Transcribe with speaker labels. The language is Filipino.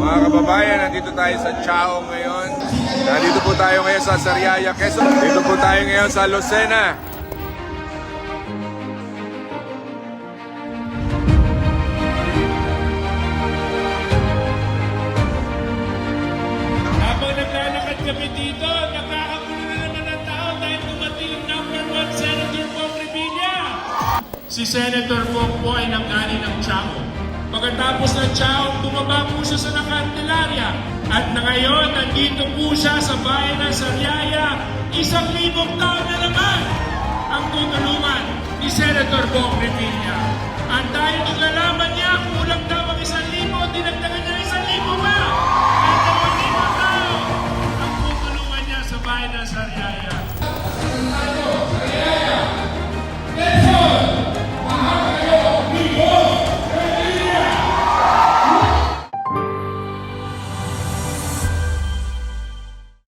Speaker 1: Mga kababayan, nandito tayo sa Chao ngayon. Nandito po tayo ngayon sa Sariaya, Quezon. Dito po tayo ngayon sa Lucena.
Speaker 2: Habang naglalakad kami dito, nakakagulo na naman ang tao dahil dumating ang number one Senator Bong Revilla. Si Senator Bong po ay nanggali ng Chao. Pagkatapos ng Chao, bumaba po siya sa Nakantilaria. At na ngayon, nandito po siya sa bayan ng Sariaya, isang libong taon na naman ang tutulungan ni Senator Bong Revilla. At dahil nung niya kulang daw ang isang libo, dinagdagan niya isang libo pa! At dalawang libo tao ang tutulungan niya sa bayan ng Sariaya.